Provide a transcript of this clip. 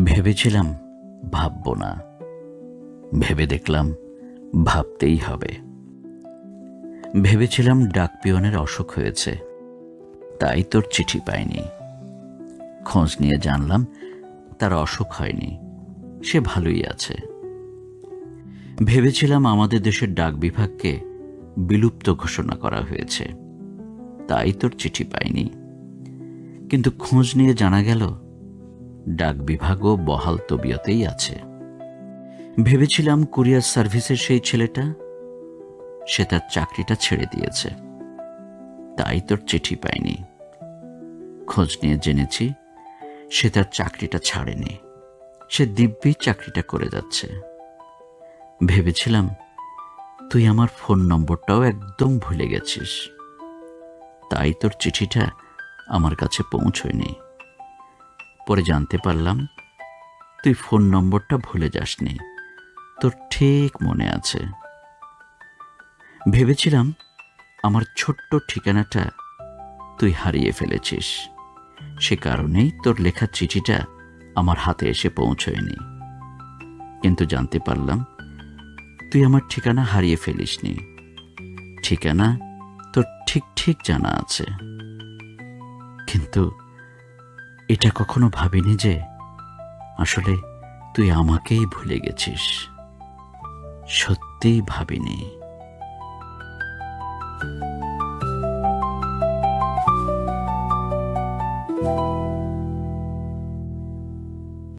ভেবেছিলাম ভাবব না। ভেবে দেখলাম ভাবতেই হবে। ভেবেছিলাম ডাক পিয়নের অসুখ হয়েছে। তাই তোর চিঠি পাইনি। খোঁজ নিয়ে জানলাম তার অসুখ হয়নি। সে ভালোই আছে। ভেবেছিলাম আমাদের দেশের ডাক বিভাগকে বিলুপ্ত ঘোষণা করা হয়েছে। তাই তোর চিঠি পাইনি। কিন্তু খোঁজ নিয়ে জানা গেল ডাক বিভাগও বহাল তবিয়তেই আছে। ভেবেছিলাম কুরিয়ার সার্ভিসের সেই ছেলেটা, সে তার চাকরিটা ছেড়ে দিয়েছে। তাই তোর চিঠি পাইনি। খোঁজ নিয়ে জেনেছি, সে তার চাকরিটা ছাড়েনি। সে দিব্যি চাকরিটা করে যাচ্ছে। ভেবেছিলাম, তুই আমার ফোন নম্বরটাও একদম ভুলে গেছিস। তাই তোর চিঠিটা আমার কাছে পৌঁছয়নি। পরে জানতে পারলাম, তুই ফোন নম্বরটা ভুলে যাসনি। তোর ঠিক মনে আছে। ভেবেছিলাম আমার ছোট্ট ঠিকানাটা তুই হারিয়ে ফেলেছিস। সে কারণেই তোর লেখা চিঠিটা আমার হাতে এসে পৌঁছয়নি। কিন্তু জানতে পারলাম, তুই আমার ঠিকানা হারিয়ে ফেলিসনি। ঠিকানা তোর ঠিক ঠিক জানা আছে। কিন্তু এটা কখনো ভাবিনি যে আসলে তুই আমাকেই ভুলে গেছিস। সত্যিই ভাবিনি।